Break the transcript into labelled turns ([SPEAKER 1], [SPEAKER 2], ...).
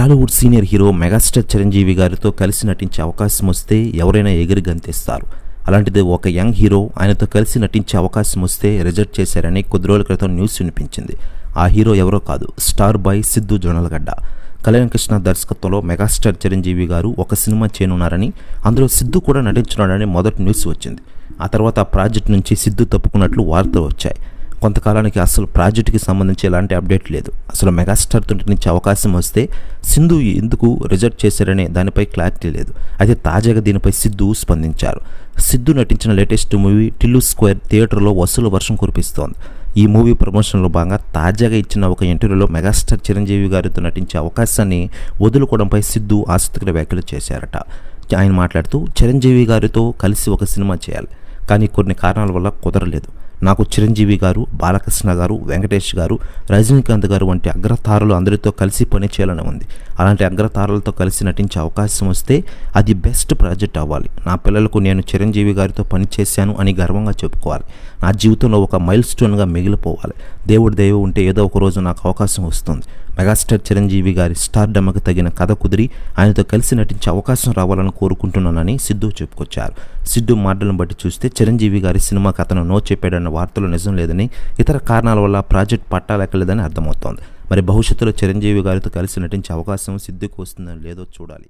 [SPEAKER 1] Tollywood senior hero megastar Chiranjeevi గారితో కలిసి నటించే అవకాశం వస్తే ఎవరైనా ఎగిరి గంతేస్తారు. అలాంటిది ఒక యంగ్ హీరో ఆయనతో కలిసి నటించే అవకాశం వస్తే రిజెక్ట్ చేశారని కొద్ది రోజుల క్రితం న్యూస్ వినిపించింది. ఆ హీరో ఎవరో కాదు స్టార్ బాయ్ సిద్ధు జొన్నలగడ్డ. కళ్యాణ్ కృష్ణ దర్శకత్వంలో మెగాస్టార్ చిరంజీవి గారు ఒక సినిమా చేయనున్నారని అందులో సిద్ధు కూడా నటించున్నాడని మొదటి న్యూస్ వచ్చింది. ఆ తర్వాత ఆ ప్రాజెక్ట్ నుంచి సిద్ధు తప్పుకున్నట్లు వార్తలు వచ్చాయి. కొంతకాలానికి అసలు ప్రాజెక్టుకి సంబంధించి ఎలాంటి అప్డేట్ లేదు. అసలు మెగాస్టార్ తోటి నుంచి అవకాశం వస్తే సింధు ఎందుకు రిజెక్ట్ చేశారనే దానిపై క్లారిటీ లేదు. అయితే తాజాగా దీనిపై సిద్ధు స్పందించారు. సిద్ధు నటించిన లేటెస్ట్ మూవీ టిల్లు స్క్వేర్ థియేటర్లో వసూలు వర్షం కురిపిస్తోంది. ఈ మూవీ ప్రమోషన్లో భాగంగా తాజాగా ఇచ్చిన ఒక ఇంటర్వ్యూలో మెగాస్టార్ చిరంజీవి గారితో నటించే అవకాశాన్ని వదులుకోవడంపై సిద్ధు ఆసక్తికర వ్యాఖ్యలు చేశారట. ఆయన మాట్లాడుతూ చిరంజీవి గారితో కలిసి ఒక సినిమా చేయాలి. కానీ కొన్ని కారణాల వల్ల కుదరలేదు. నాకు చిరంజీవి గారు బాలకృష్ణ గారు వెంకటేష్ గారు రజనీకాంత్ గారు వంటి అగ్రతారలు అందరితో కలిసి పని చేయాలని ఉంది. అలాంటి అగ్రతారలతో కలిసి నటించే అవకాశం వస్తే అది బెస్ట్ ప్రాజెక్ట్ అవ్వాలి. నా పిల్లలకు నేను చిరంజీవి గారితో పని చేశాను అని గర్వంగా చెప్పుకోవాలి. నా జీవితంలో ఒక మైల్ స్టోన్గా మిగిలిపోవాలి. దేవుడి దయ ఉంటే ఏదో ఒక రోజు నాకు అవకాశం వస్తుంది. మెగాస్టార్ చిరంజీవి గారి స్టార్ డమ్మకు తగిన కథ కుదిరి ఆయనతో కలిసి నటించే అవకాశం రావాలని కోరుకుంటున్నానని సిద్ధు చెప్పుకొచ్చారు. సిద్ధు మాటలను బట్టి చూస్తే చిరంజీవి గారి సినిమా కథను నో చెప్పాడన్న వార్తలు నిజం లేదని ఇతర కారణాల వల్ల ప్రాజెక్ట్ పట్టాలెక్కలేదని అర్థమవుతోంది. మరి భవిష్యత్తులో చిరంజీవి గారితో కలిసి నటించే అవకాశం సిద్ధికి వస్తుందని లేదో చూడాలి.